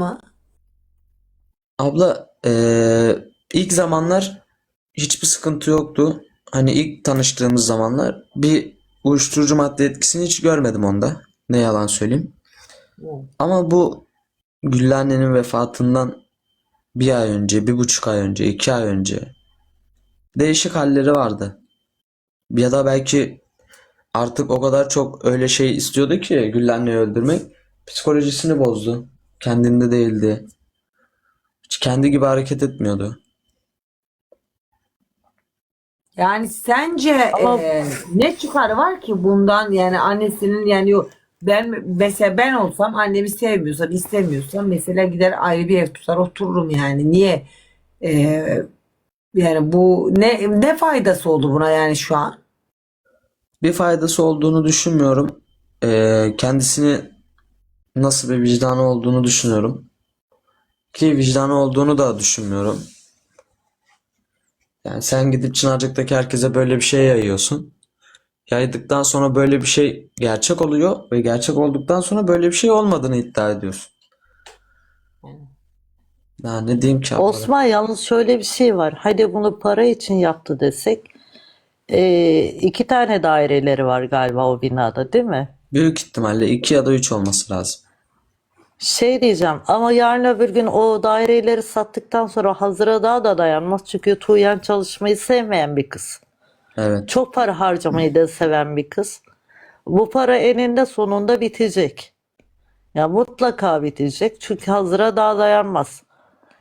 mı? Abla eee, ilk zamanlar hiçbir sıkıntı yoktu. Hani ilk tanıştığımız zamanlar bir uyuşturucu madde etkisini hiç görmedim onda. Ne yalan söyleyeyim. Ama bu Güllü annenin vefatından bir ay önce, bir buçuk ay önce, iki ay önce değişik halleri vardı. Ya da belki artık o kadar çok öyle şey istiyordu ki Güllü anneyi öldürmek psikolojisini bozdu. Kendinde değildi. Hiç kendi gibi hareket etmiyordu. Yani sence Ama- e, ne çıkarı var ki bundan yani annesinin yani yok ben mesela ben olsam annemi sevmiyorsam istemiyorsam mesela gider ayrı bir ev tutar otururum yani niye E, yani bu ne ne faydası oldu buna yani şu an? Bir faydası olduğunu düşünmüyorum. Ee, kendisini nasıl bir vicdanı olduğunu düşünüyorum. Ki vicdanı olduğunu da düşünmüyorum. Yani sen gidip Çınarcık'taki herkese böyle bir şey yayıyorsun. Yaydıktan sonra böyle bir şey gerçek oluyor ve gerçek olduktan sonra böyle bir şey olmadığını iddia ediyorsun. Ya ne diyeyim ki? Osman yalnız şöyle bir şey var. Hadi bunu para için yaptı desek. Ee, iki tane daireleri var galiba o binada değil mi? Büyük ihtimalle 2 ya da 3 olması lazım. Şey diyeceğim ama yarın öbür gün o daireleri sattıktan sonra hazıra daha da dayanmaz. Çünkü Tuğyan çalışmayı sevmeyen bir kız. Evet. Çok para harcamayı da seven bir kız. Bu para eninde sonunda bitecek. Ya mutlaka bitecek. Çünkü hazıra daha dayanmaz.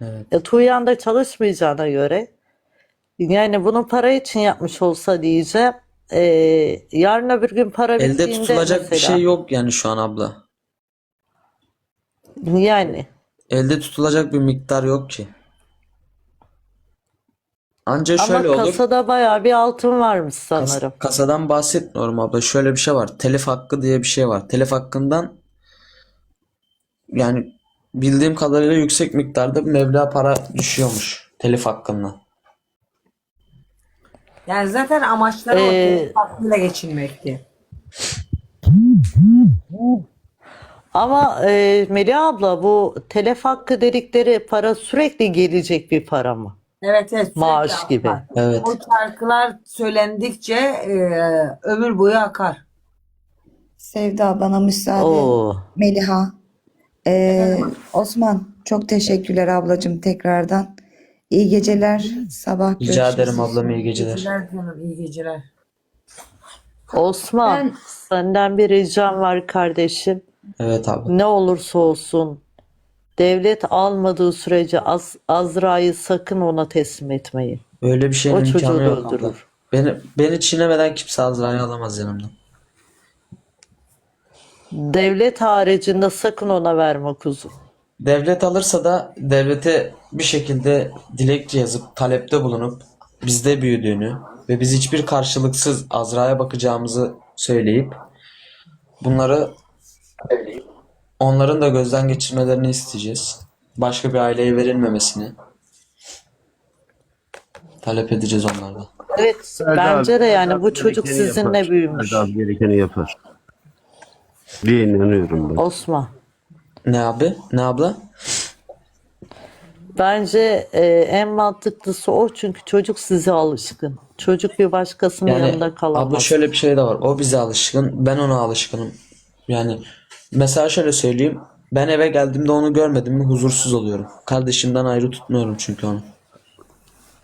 Evet. E, Tuğyan da çalışmayacağına göre yani bunu para için yapmış olsa diyeceğim. E, yarın öbür gün para Elde bittiğinde tutulacak bir mesela şey yok yani şu an abla. yani Elde tutulacak bir miktar yok ki. Anca ama şöyle olur. kasada bayağı bir altın varmış Kas- sanırım. kasadan bahsetmiyorum abla. Şöyle bir şey var. Telif hakkı diye bir şey var. Telif hakkından yani bildiğim kadarıyla yüksek miktarda bir meblağ para düşüyormuş telif hakkından. Yani zaten amaçları o Ee, hakkıyla geçinmekti. Ama e, Melih abla bu telef hakkı dedikleri para sürekli gelecek bir para mı? Evet evet Maaş gibi. akar. Evet. O şarkılar söylendikçe e, ömür boyu akar. Sevda bana müsaade. Oo. Meliha. Ee, Osman çok teşekkürler ablacığım tekrardan. İyi geceler. Sabah Rica görüşürüz. ederim ablam iyi geceler. Geceler canım iyi geceler. Osman, Ben- senden bir ricam var kardeşim. Evet abla. Ne olursa olsun devlet almadığı sürece Az Azra'yı sakın ona teslim etmeyin. Öyle bir şeyin O çocuğu imkanı da yok abla. öldürür. Beni, beni çiğnemeden kimse Azra'yı alamaz yanımdan. Devlet haricinde sakın ona verme kuzu. Devlet alırsa da devlete bir şekilde dilekçe yazıp talepte bulunup bizde büyüdüğünü ve biz hiçbir karşılıksız Azra'ya bakacağımızı söyleyip bunları onların da gözden geçirmelerini isteyeceğiz. Başka bir aileye verilmemesini talep edeceğiz onlardan. Evet, Serdar bence de yani bu çocuk sizinle yapar. büyümüş. Serdar gerekeni yapar. diye inanıyorum ben. Osman. Ne abi? Ne abla? Bence e, en mantıklısı o çünkü çocuk size alışkın. Çocuk bir başkasının Yani yanında abla kalamaz. şöyle bir şey de var. O bize alışkın, ben ona alışkınım. Yani mesela şöyle söyleyeyim. Ben eve geldiğimde onu görmedim mi huzursuz oluyorum. Kardeşimden ayrı tutmuyorum çünkü onu.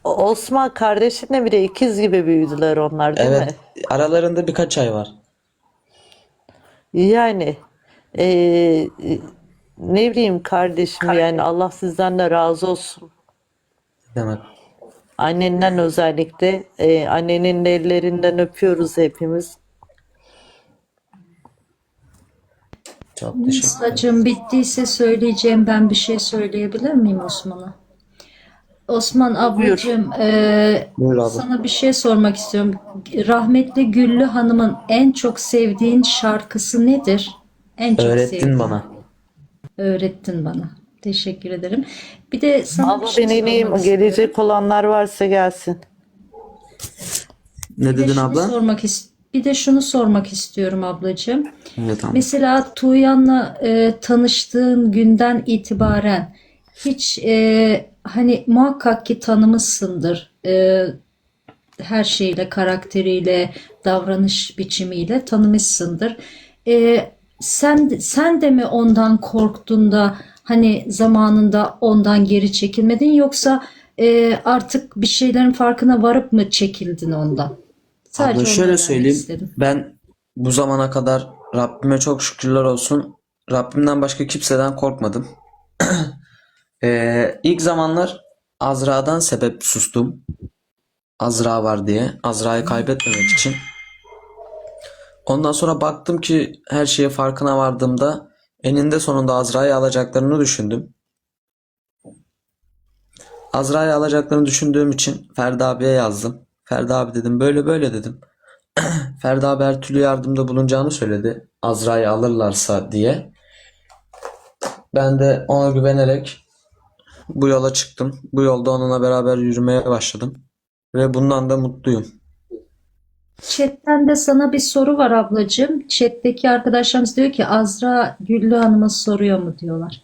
O- Osman kardeşinle bile ikiz gibi büyüdüler onlar değil mi? Evet, aralarında birkaç ay var. Yani e, ne bileyim kardeşim yani Allah sizden de razı olsun. Demek. Annenden özellikle e, annenin de ellerinden öpüyoruz hepimiz. Çok teşekkür ederim. Saçım bittiyse söyleyeceğim ben bir şey söyleyebilir miyim Osman'a? Osman ablacığım eee, Buyur abla. sana bir şey sormak istiyorum. Rahmetli Güllü Hanım'ın en çok sevdiğin şarkısı nedir? En çok Öğrettin sevdiğin. bana. Öğrettin bana. Teşekkür ederim. Bir de sana Abla bir şey ben ineyim sormak gelecek olanlar varsa gelsin. Ne Bir de dedin şunu abla? sormak is- bir de şunu sormak istiyorum ablacığım. Evet abla. Mesela Tuğyan'la e, tanıştığın günden itibaren hiç e, hani muhakkak ki tanımışsındır. E, her şeyle, karakteriyle, davranış biçimiyle tanımışsındır. E, sen sen de mi ondan korktun da hani zamanında ondan geri çekilmedin yoksa e, artık bir şeylerin farkına varıp mı çekildin ondan? Sadece Abla şöyle söyleyeyim. istedim. Ben bu zamana kadar Rabbime çok şükürler olsun. Rabbimden başka kimseden korkmadım. Ee, ilk zamanlar Azra'dan sebep sustum. Azra var diye. Azra'yı kaybetmemek için. Ondan sonra baktım ki her şeye farkına vardığımda eninde sonunda Azra'yı alacaklarını düşündüm. Azra'yı alacaklarını düşündüğüm için Ferdi abiye yazdım. Ferdi abi dedim böyle böyle dedim. Ferdi abi her türlü yardımda bulunacağını söyledi. Azra'yı alırlarsa diye. Ben de ona güvenerek bu yola çıktım. Bu yolda onunla beraber yürümeye başladım. Ve bundan da mutluyum. Chat'ten de sana bir soru var ablacığım. Chat'teki arkadaşlarımız diyor ki Azra Güllü Hanım'a soruyor mu diyorlar.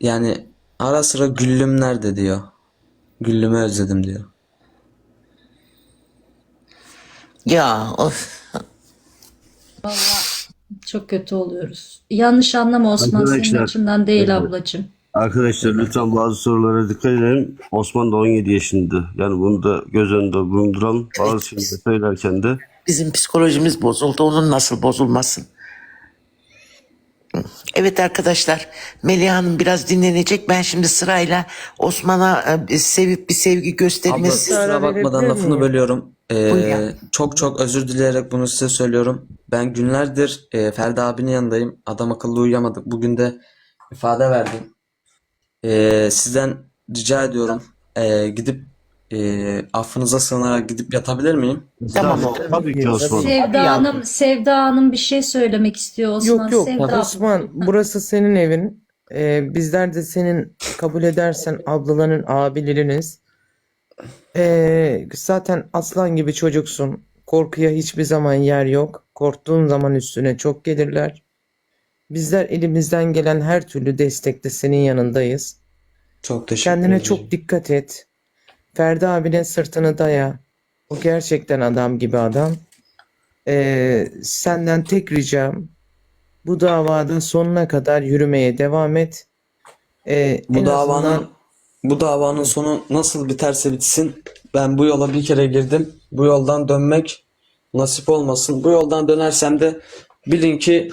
Yani ara sıra Güllüm nerede diyor. Güllüm'ü özledim diyor. Ya of. Çok kötü oluyoruz. Yanlış anlama Osman senin Arkadaşlar, açından değil evet. ablacığım. Arkadaşlar lütfen bazı sorulara dikkat edelim. Osman da 17 yaşında. Yani bunu da göz önünde bulunduralım. Bazı şeyleri söylerken de Bizim psikolojimiz bozuldu. Onun nasıl bozulmasın? Evet arkadaşlar, Melih Hanım biraz dinlenecek. Ben şimdi sırayla Osman'a e, bir sevip bir sevgi Abla göstermesi. kusura bakmadan lafını bölüyorum. Ee, çok çok özür dileyerek bunu size söylüyorum. Ben günlerdir e, Ferdi abinin yanındayım. Adam akıllı uyuyamadık. Bugün de ifade verdim. Ee, sizden rica ediyorum. e, gidip e, affınıza sığınarak gidip yatabilir miyim? Tamam. Tabii, tabii ki Osman. Sevda Hanım, Sevda Hanım bir şey söylemek istiyor Osman. Yok yok Sevda Osman burası senin evin. Ee, bizler de senin kabul edersen ablaların abileriniz. Ee, zaten aslan gibi çocuksun. Korkuya hiçbir zaman yer yok. Korktuğun zaman üstüne çok gelirler. Bizler elimizden gelen her türlü destekte senin yanındayız. Çok teşekkür Kendine ederim. çok dikkat et. Ferdi abine sırtını daya. O gerçekten adam gibi adam. Ee, senden tek ricam bu davada sonuna kadar yürümeye devam et. Ee, Bu davanın azından bu davanın sonu nasıl biterse bitsin. Ben bu yola bir kere girdim. Bu yoldan dönmek nasip olmasın. Bu yoldan dönersem de bilin ki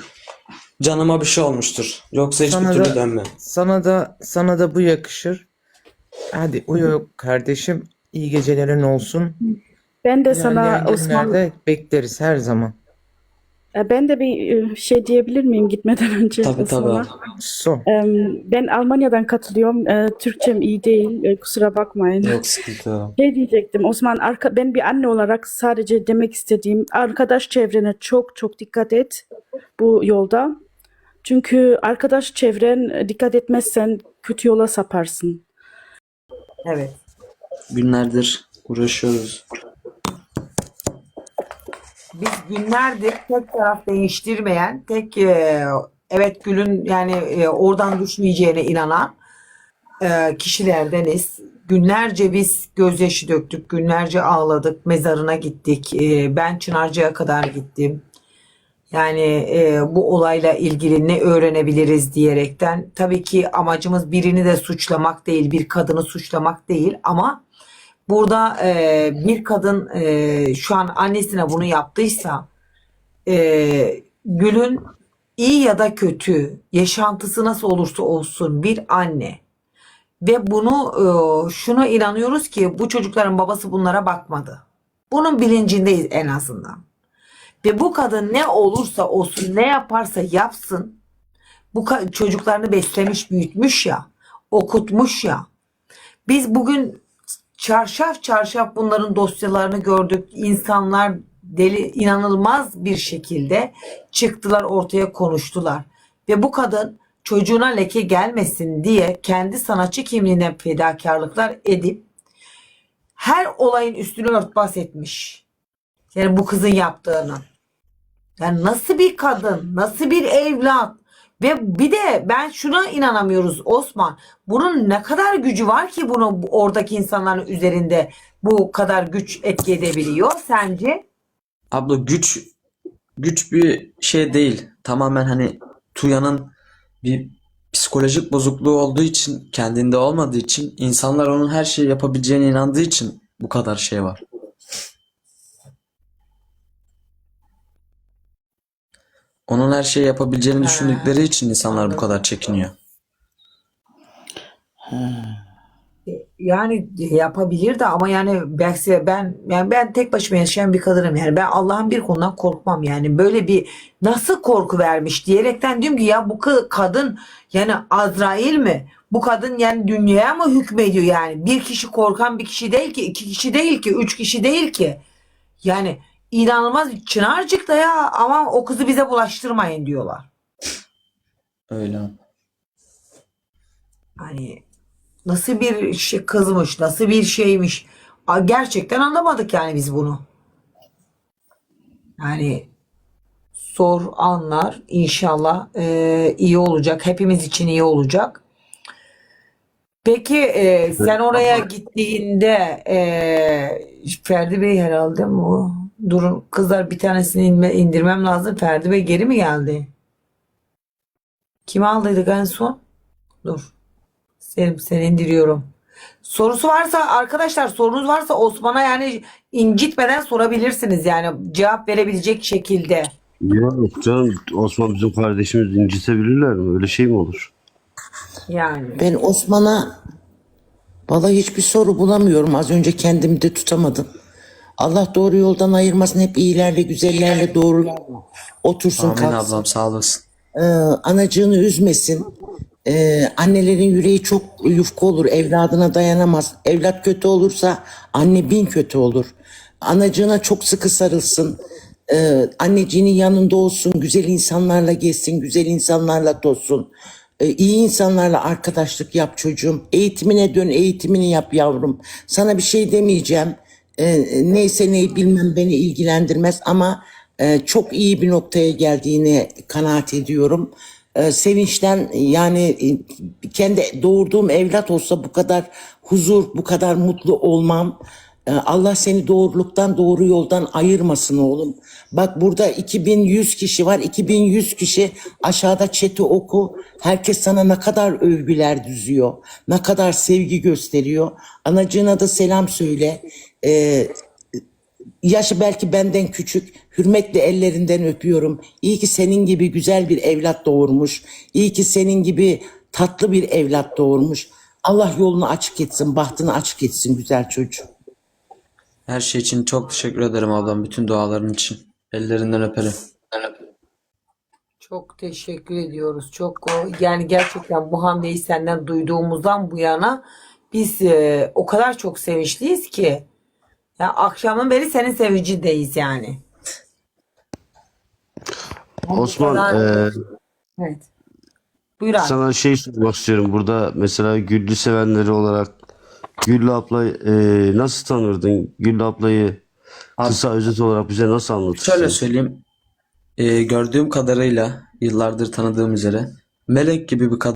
canıma bir şey olmuştur. Yoksa hiçbir Sana türlü da- dönmem. sana da sana da bu yakışır. Hadi uyu kardeşim. İyi gecelerin olsun. Ben de sana Osman, bekleriz her zaman. E, ben de bir e, şey diyebilir miyim gitmeden önce Tabii tabii Osman'a? abla. Son. Ben Almanya'dan katılıyorum. E, Türkçem iyi değil. Kusura bakmayın. Yok sıkıntı yok. Şey diyecektim Osman, arka, ben bir anne olarak sadece demek istediğim arkadaş çevrene çok çok dikkat et bu yolda. Çünkü arkadaş çevren e, dikkat etmezsen kötü yola saparsın. Evet. Günlerdir uğraşıyoruz. Biz günlerdir tek taraf değiştirmeyen, tek e, evet Gül'ün yani e, oradan düşmeyeceğine inanan e, kişilerdeniz. Günlerce biz gözyaşı döktük, günlerce ağladık, mezarına gittik. E, ben Çınarca'ya kadar gittim. Yani e, bu olayla ilgili ne öğrenebiliriz diyerekten. Tabii ki amacımız birini de suçlamak değil, bir kadını suçlamak değil ama burada e, bir kadın e, şu an annesine bunu yaptıysa e, Gül'ün iyi ya da kötü yaşantısı nasıl olursa olsun bir anne ve bunu e, şuna inanıyoruz ki bu çocukların babası bunlara bakmadı. Bunun bilincindeyiz en azından. Ve bu kadın ne olursa olsun ne yaparsa yapsın bu çocuklarını beslemiş büyütmüş ya okutmuş ya biz bugün çarşaf çarşaf bunların dosyalarını gördük. İnsanlar deli inanılmaz bir şekilde çıktılar ortaya konuştular. Ve bu kadın çocuğuna leke gelmesin diye kendi sanatçı kimliğine fedakarlıklar edip her olayın üstünü örtbas etmiş. Yani bu kızın yaptığını. Yani nasıl bir kadın, nasıl bir evlat ve bir de ben şuna inanamıyoruz Osman. Bunun ne kadar gücü var ki bunu oradaki insanların üzerinde bu kadar güç etki edebiliyor sence? Abla güç güç bir şey değil. Tamamen hani Tuya'nın bir psikolojik bozukluğu olduğu için, kendinde olmadığı için, insanlar onun her şeyi yapabileceğine inandığı için bu kadar şey var. Onun her şeyi yapabileceğini Ha, düşündükleri için insanlar bu kadar çekiniyor. Yani yapabilir de ama yani belki ben yani ben tek başıma yaşayan bir kadınım yani ben Allah'ın bir konudan korkmam yani böyle bir nasıl korku vermiş diyerekten diyorum ki ya bu kadın yani Azrail mi? Bu kadın yani dünyaya mı hükmediyor yani? Bir kişi korkan bir kişi değil ki, iki kişi değil ki, üç kişi değil ki. Yani inanılmaz bir çınarcık da ya ama o kızı bize bulaştırmayın diyorlar. Öyle. Hani nasıl bir şey kızmış, nasıl bir şeymiş. Gerçekten anlamadık yani biz bunu. Yani sor anlar inşallah eee, iyi olacak. Hepimiz için iyi olacak. Peki eee, sen oraya gittiğinde eee, Ferdi Bey herhalde mi o? Durun kızlar bir tanesini inme- indirmem lazım. Ferdi Bey geri mi geldi? Kim aldıydık en son? Dur. Selim seni indiriyorum. Sorusu varsa arkadaşlar sorunuz varsa Osman'a yani incitmeden sorabilirsiniz yani cevap verebilecek şekilde. Yok canım Osman bizim kardeşimiz incitebilirler mi? Öyle şey mi olur? Yani. Ben Osman'a vallahi hiçbir soru bulamıyorum. Az önce kendimi de tutamadım. Allah doğru yoldan ayırmasın. Hep iyilerle, güzellerle, doğrularla otursun Amin kalksın. ablam sağ olasın. Ee, anacığını üzmesin. Ee, annelerin yüreği çok yufka olur. Evladına dayanamaz. Evlat kötü olursa anne bin kötü olur. Anacığına çok sıkı sarılsın. Ee, anneciğinin yanında olsun. Güzel insanlarla gezsin. Güzel insanlarla tozsun. Ee, iyi insanlarla arkadaşlık yap çocuğum. Eğitimine dön, eğitimini yap yavrum. Sana bir şey demeyeceğim. Ee, neyse neyi bilmem beni ilgilendirmez ama e, çok iyi bir noktaya geldiğini kanaat ediyorum. Ee, sevinçten yani e, kendi doğurduğum evlat olsa bu kadar huzur, bu kadar mutlu olmam. Ee, Allah seni doğruluktan doğru yoldan ayırmasın oğlum. Bak burada 2100 kişi var. 2100 kişi aşağıda chat'i oku. Herkes sana ne kadar övgüler düzüyor. Ne kadar sevgi gösteriyor. Anacığına da selam söyle. Ee, Yaşı belki benden küçük. Hürmetle ellerinden öpüyorum. İyi ki senin gibi güzel bir evlat doğurmuş. İyi ki senin gibi tatlı bir evlat doğurmuş. Allah yolunu açık etsin, bahtını açık etsin güzel çocuğum. Her şey için çok teşekkür ederim ablam. Bütün duaların için. Ellerinden öperim. Çok teşekkür ediyoruz. Çok o- yani gerçekten bu hamleyi senden duyduğumuzdan bu yana biz e, o kadar çok sevinçliyiz ki. Ya akşamın beri senin sevincindeyiz yani. Osman kadar- e, Evet. Buyur abi. sana şey sormak istiyorum. Burada mesela Güllü sevenleri olarak Güllü abla e, nasıl tanırdın? Güllü ablayı Abi- kısa özet olarak bize nasıl anlatırsın? Şöyle söyleyeyim. Ee, gördüğüm kadarıyla yıllardır tanıdığım üzere melek gibi bir kadın.